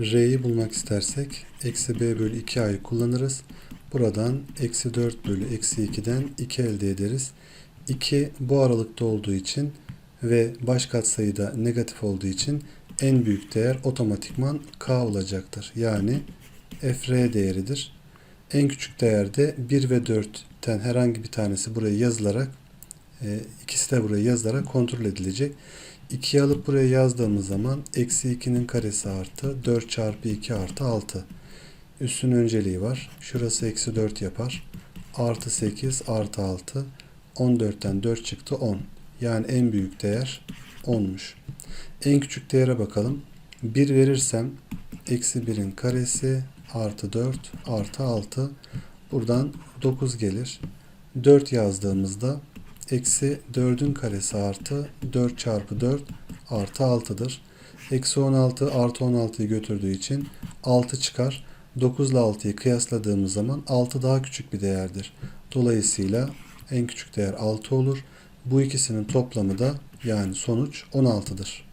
R'yi bulmak istersek eksi B bölü 2A'yı kullanırız. Buradan eksi 4 bölü eksi 2'den 2 elde ederiz. 2 bu aralıkta olduğu için ve baş katsayıda negatif olduğu için en büyük değer otomatikman K olacaktır. Yani FR değeridir. En küçük değerde 1 ve 4'ten herhangi bir tanesi buraya yazılarak e, ikisi de buraya yazılarak kontrol edilecek. 2'yi alıp buraya yazdığımız zaman eksi 2'nin karesi artı 4 çarpı 2 artı 6. Üssün önceliği var. Şurası eksi 4 yapar. Artı 8 artı 6. 14'ten 4 çıktı 10. Yani en büyük değer 10'muş. En küçük değere bakalım. 1 verirsem eksi 1'in karesi artı 4 artı 6. Buradan 9 gelir. 4 yazdığımızda eksi 4'ün karesi artı 4 çarpı 4 artı 6'dır. Eksi 16 artı 16'yı götürdüğü için 6 çıkar. 9 ile 6'yı kıyasladığımız zaman 6 daha küçük bir değerdir. Dolayısıyla en küçük değer 6 olur. Bu ikisinin toplamı da yani sonuç 16'dır.